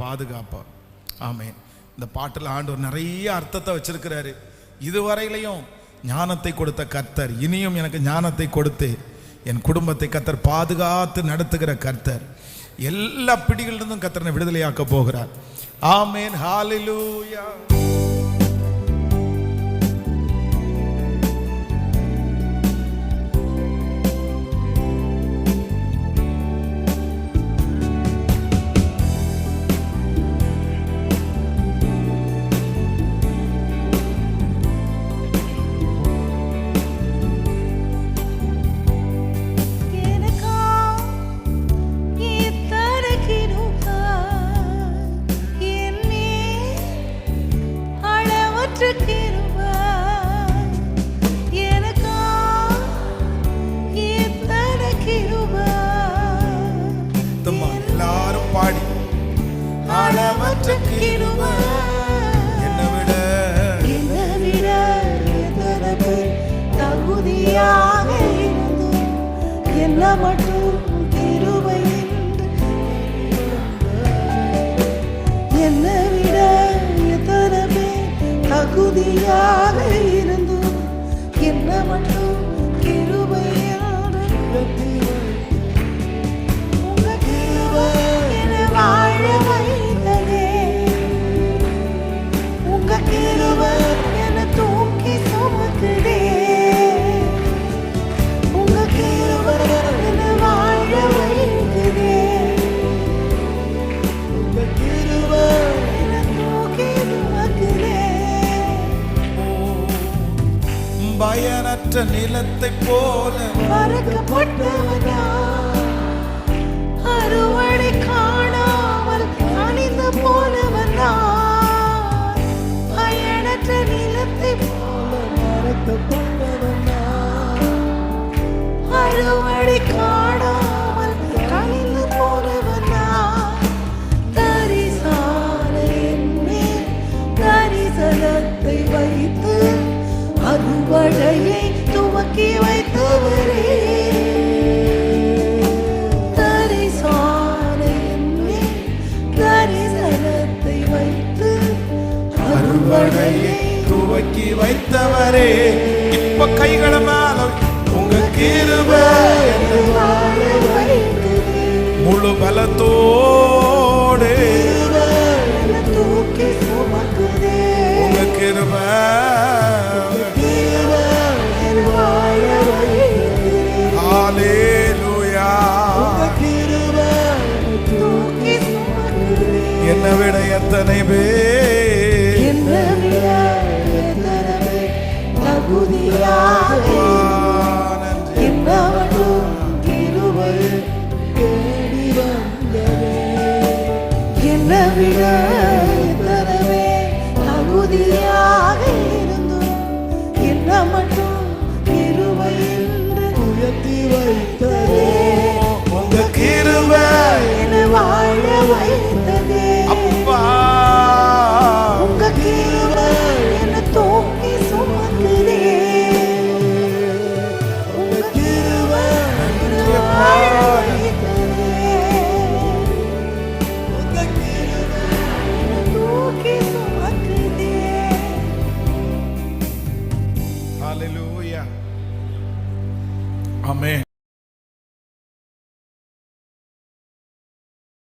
பாதுகாப்பா. ஆமென். இந்த பாட்டில் ஆண்டவர் நிறைய அர்த்தத்தை வச்சிருக்கிறாரு. இதுவரையிலையும் ஞானத்தை கொடுத்த கர்த்தர் இனியும் எனக்கு ஞானத்தை கொடுத்து என் குடும்பத்தை கர்த்தர் பாதுகாத்து நடத்துகிற கர்த்தர். எல்லா பிடிகளிலிருந்தும் கர்த்தரனை விடுதலையாக்க போகிறார். ஆமேன். ஹாலிலூயா தகுதியாக இருந்தும் என்ன மட்டும் கிருபை என்னை விட எத்தனை தகுதியாக இருந்தும் என்ன மட்டும் பயனற்ற நிலத்தை போல அறுவடை காணாமல் அணிந்து போனவனா? பயனற்ற நிலத்தை போல மறக்கப்பட்ட வைத்தவரே இப்ப கைகளை மேல உங்க கிருபை முழு பலத்தோடு. உங்க கிருபை. என்னை விட எத்தனை பேர் துதியாலே என்னவனும் கிருவை தேடி வந்தவே என்ன விட தரவே தகுதியாக இருந்தும் உங்க கிருவை வாழ வைத்ததே. Aleluia. Amém.